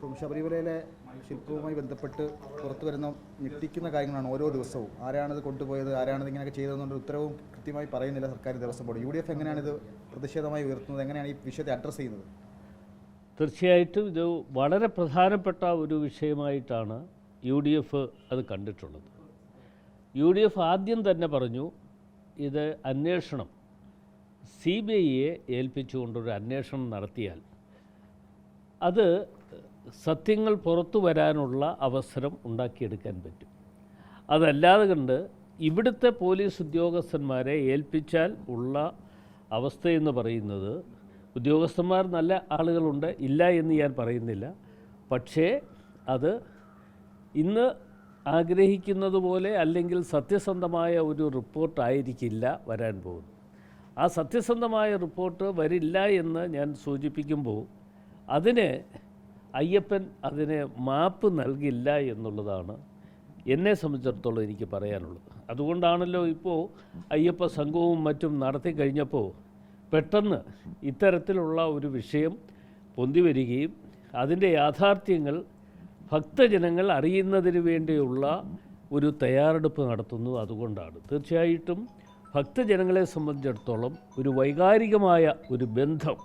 ഇപ്പം ശബരിമലയിലെ ശില്പവുമായി ബന്ധപ്പെട്ട് പുറത്തു വരുന്ന ഞെട്ടിക്കുന്ന കാര്യങ്ങളാണ് ഓരോ ദിവസവും. ആരാണിത് കൊണ്ടുപോയത് ആരാണിത് ഇങ്ങനെയൊക്കെ ചെയ്തതെന്നുള്ള ഉത്തരവും കൃത്യമായി പറയുന്നില്ല സർക്കാർ Devaswom board. U D F എങ്ങനെയാണിത് പ്രതിഷേധമായി ഉയർത്തുന്നത്? എങ്ങനെയാണ് ഈ വിഷയത്തെ അഡ്രസ്സ് ചെയ്യുന്നത്? തീർച്ചയായിട്ടും ഇത് വളരെ പ്രധാനപ്പെട്ട ഒരു വിഷയമായിട്ടാണ് യു ഡി എഫ് അത് കണ്ടിട്ടുള്ളത്. യു ഡി എഫ് ആദ്യം തന്നെ പറഞ്ഞു ഇത് അന്വേഷണം സി ബി ഐയെ ഏൽപ്പിച്ചുകൊണ്ടൊരു അന്വേഷണം നടത്തിയാൽ അത് സത്യങ്ങൾ പുറത്തു വരാനുള്ള അവസരം ഉണ്ടാക്കിയെടുക്കാൻ പറ്റും. അതല്ലാതെ കണ്ട് ഇവിടുത്തെ പോലീസ് ഉദ്യോഗസ്ഥന്മാരെ ഏൽപ്പിച്ചാൽ ഉള്ള അവസ്ഥയെന്ന് പറയുന്നത് ഉദ്യോഗസ്ഥന്മാർ നല്ല ആളുകളുണ്ട് ഇല്ല എന്ന് ഞാൻ പറയുന്നില്ല. പക്ഷേ അത് ഇന്ന് ആഗ്രഹിക്കുന്നത് പോലെ അല്ലെങ്കിൽ സത്യസന്ധമായ ഒരു റിപ്പോർട്ടായിരിക്കില്ല വരാൻ പോകുന്നത്. ആ സത്യസന്ധമായ റിപ്പോർട്ട് വരില്ല എന്ന് ഞാൻ സൂചിപ്പിക്കുമ്പോൾ അതിന് അയ്യപ്പൻ അതിന് മാപ്പ് നൽകില്ല എന്നുള്ളതാണ് എന്നെ സംബന്ധിച്ചിടത്തോളം എനിക്ക് പറയാനുള്ളത്. അതുകൊണ്ടാണല്ലോ ഇപ്പോൾ അയ്യപ്പ സംഘവും മറ്റും നടത്തി കഴിഞ്ഞപ്പോൾ പെട്ടെന്ന് ഇത്തരത്തിലുള്ള ഒരു വിഷയം പൊന്തി വരികയും അതിന്റെ യാഥാർത്ഥ്യങ്ങൾ ഭക്തജനങ്ങൾ അറിയുന്നതിന് വേണ്ടിയുള്ള ഒരു തയ്യാറെടുപ്പ് നടത്തുന്നത് അതുകൊണ്ടാണ്. തീർച്ചയായിട്ടും ഭക്തജനങ്ങളെ സംബന്ധിച്ചിടത്തോളം ഒരു വൈകാരികമായ ഒരു ബന്ധം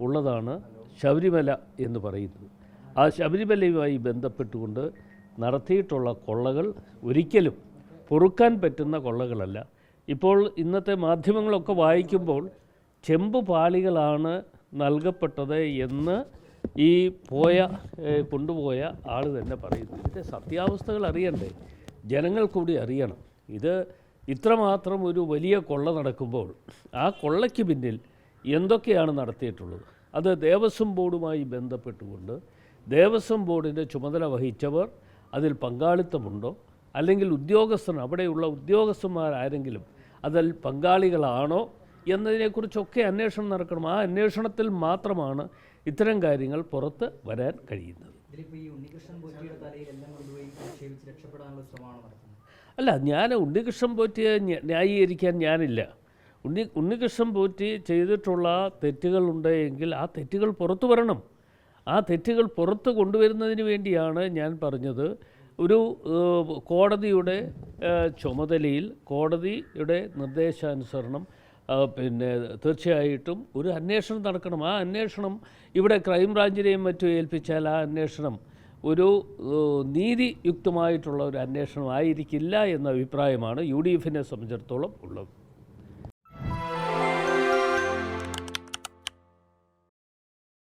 ഉള്ളതാണ് ശബരിമല എന്ന് പറയുന്നത്. ആ ശബരിമലയുമായി ബന്ധപ്പെട്ടുകൊണ്ട് നടത്തിയിട്ടുള്ള കൊള്ളകൾ ഒരിക്കലും പൊറുക്കാൻ പറ്റുന്ന കൊള്ളകളല്ല. ഇപ്പോൾ ഇന്നത്തെ മാധ്യമങ്ങളൊക്കെ വായിക്കുമ്പോൾ ചെമ്പ് പാളികളാണ് നൽകപ്പെട്ടത് എന്ന് ഈ പോയ കൊണ്ടുപോയ ആൾ തന്നെ പറയുന്നു. ഇതിന്റെ സത്യാവസ്ഥകൾ അറിയണ്ടേ? ജനങ്ങൾ കൂടി അറിയണം. ഇത് ഇത്രമാത്രം ഒരു വലിയ കൊള്ള നടക്കുമ്പോൾ ആ കൊള്ളയ്ക്ക് പിന്നിൽ എന്തൊക്കെയാണ് നടത്തിയിട്ടുള്ളത്? അത് ദേവസ്വം ബോർഡുമായി ബന്ധപ്പെട്ടുകൊണ്ട് ദേവസ്വം ബോർഡിന്റെ ചുമതല വഹിച്ചവർ അതിൽ പങ്കാളിത്തമുണ്ടോ? അല്ലെങ്കിൽ ഉദ്യോഗസ്ഥൻ അവിടെയുള്ള ഉദ്യോഗസ്ഥന്മാരാരെങ്കിലും അതിൽ പങ്കാളികളാണോ? എന്നതിനെക്കുറിച്ചൊക്കെ അന്വേഷണം നടക്കണം. ആ അന്വേഷണത്തിൽ മാത്രമാണ് ഇത്തരം കാര്യങ്ങൾ പുറത്ത് വരാൻ കഴിയുന്നത്. അല്ല ഞാൻ ഉണ്ണികൃഷ്ണൻ പോറ്റിയെ ന്യായീകരിക്കാൻ ഞാനില്ല. ഉണ്ണി ഉണ്ണികൃഷ്ണൻ പോറ്റി ചെയ്തിട്ടുള്ള തെറ്റുകളുണ്ടെങ്കിൽ ആ തെറ്റുകൾ പുറത്തു വരണം. ആ തെറ്റുകൾ പുറത്ത് കൊണ്ടുവരുന്നതിന് വേണ്ടിയാണ് ഞാൻ പറഞ്ഞത്. ഒരു കോടതിയുടെ ചുമതലയിൽ കോടതിയുടെ നിർദ്ദേശാനുസരണം പിന്നെ തീർച്ചയായിട്ടും ഒരു അന്വേഷണം നടക്കണം. ആ അന്വേഷണം ഇവിടെ ക്രൈംബ്രാഞ്ചിനെയും മറ്റും ഏൽപ്പിച്ചാൽ ആ അന്വേഷണം ഒരു നീതിയുക്തമായിട്ടുള്ള ഒരു അന്വേഷണം ആയിരിക്കില്ല എന്ന അഭിപ്രായമാണ് യു ഡി എഫിനെ സംബന്ധിച്ചിടത്തോളം ഉള്ളത്.